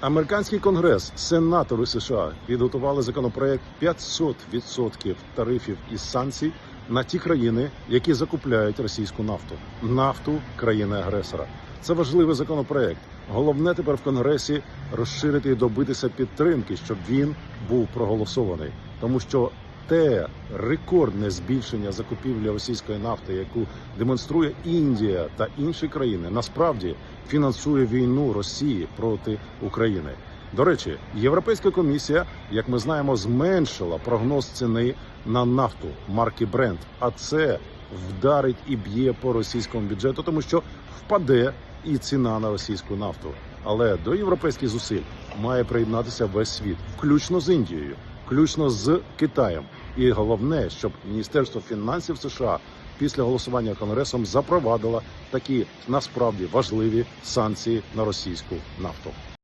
Американський конгрес, сенатори США підготували законопроект 500% тарифів і санкцій на ті країни, які закупляють російську нафту, нафту країни-агресора. Це важливий законопроект. Головне тепер в конгресі розширити і добитися підтримки, щоб він був проголосований, тому що те рекордне збільшення закупівлі російської нафти, яку демонструє Індія та інші країни, насправді фінансує війну Росії проти України. До речі, Європейська комісія, як ми знаємо, зменшила прогноз ціни на нафту марки Brent, а це вдарить і б'є по російському бюджету, тому що впаде і ціна на російську нафту. Але до європейських зусиль має приєднатися весь світ, включно з Індією, включно з Китаєм. І головне, щоб Міністерство фінансів США після голосування конгресом запровадило такі насправді важливі санкції на російську нафту.